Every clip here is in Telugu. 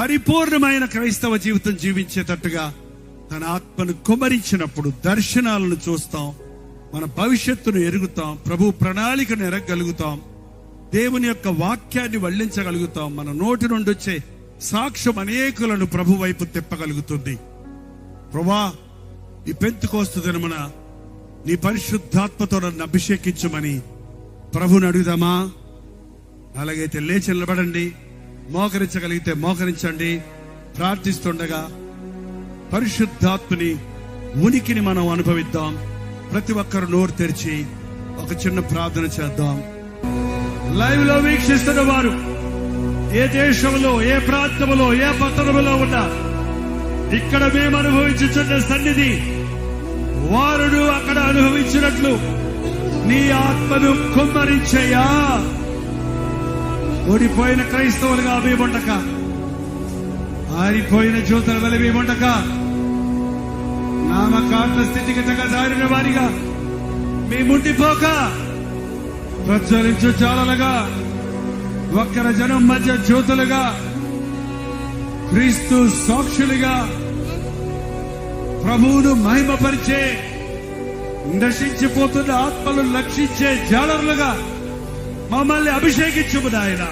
పరిపూర్ణమైన క్రైస్తవ జీవితం జీవించేటట్టుగా తన ఆత్మను కుమరించినప్పుడు దర్శనాలను చూస్తాం మన భవిష్యత్తును ఎరుగుతాం ప్రభు ప్రణాళికను ఎరగగలుగుతాం దేవుని యొక్క వాక్యాన్ని వల్లించగలుగుతాం మన నోటి నుండి వచ్చే సాక్ష్యం అనేకులను ప్రభు వైపు తిప్పగలుగుతుంది. ప్రభా ఈ పెంతుకోస్తు దినమున నీ పరిశుద్ధాత్మతో నన్ను అభిషేకించమని ప్రభుని అడుగుదామా? అలాగైతే లేచి నిలబడండి. మోకరించగలిగితే మోకరించండి ప్రార్థిస్తుండగా పరిశుద్ధాత్మని ఉనికిని మనం అనుభవిద్దాం. ప్రతి ఒక్కరు నోరు తెరిచి ఒక చిన్న ప్రార్థన చేద్దాం. లైవ్లో వీక్షిస్తున్న వారు ఏ దేశంలో ఏ ప్రాంతంలో ఏ పట్టణంలో ఉన్నా ఇక్కడ మేము అనుభవించుచున్న సన్నిధి వారును అక్కడ అనుభవించినట్లు నీ ఆత్మను కుమ్మరించయా. ఓడిపోయిన క్రైస్తవులుగా మేముండక ఆరిపోయిన జ్యోతుల వల్ల మేముండక నామకాట్ల స్థితిగతగా జారిన వారిగా మేముండిపోక ప్రజ్వలించు చాలలుగా ఒక్కర జనం మధ్య జ్యోతులుగా క్రీస్తు సాక్షులుగా. ప్రభువును మహిమపరిచే నశించిపోతున్న ఆత్మలు లక్షించే జాలరులుగా. మమ్మల్ని అభిషేకించుము నాయన.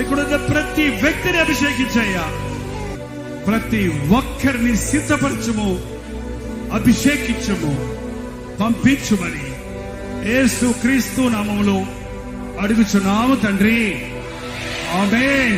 ఇక్కడున్న ప్రతి వ్యక్తిని అభిషేకించయ్యా. ప్రతి ఒక్కరిని సిద్ధపరచుము అభిషేకించుము పంపించుమని ఏసు క్రీస్తు నామంలో అడుగుచున్నాము తండ్రి. ఆమె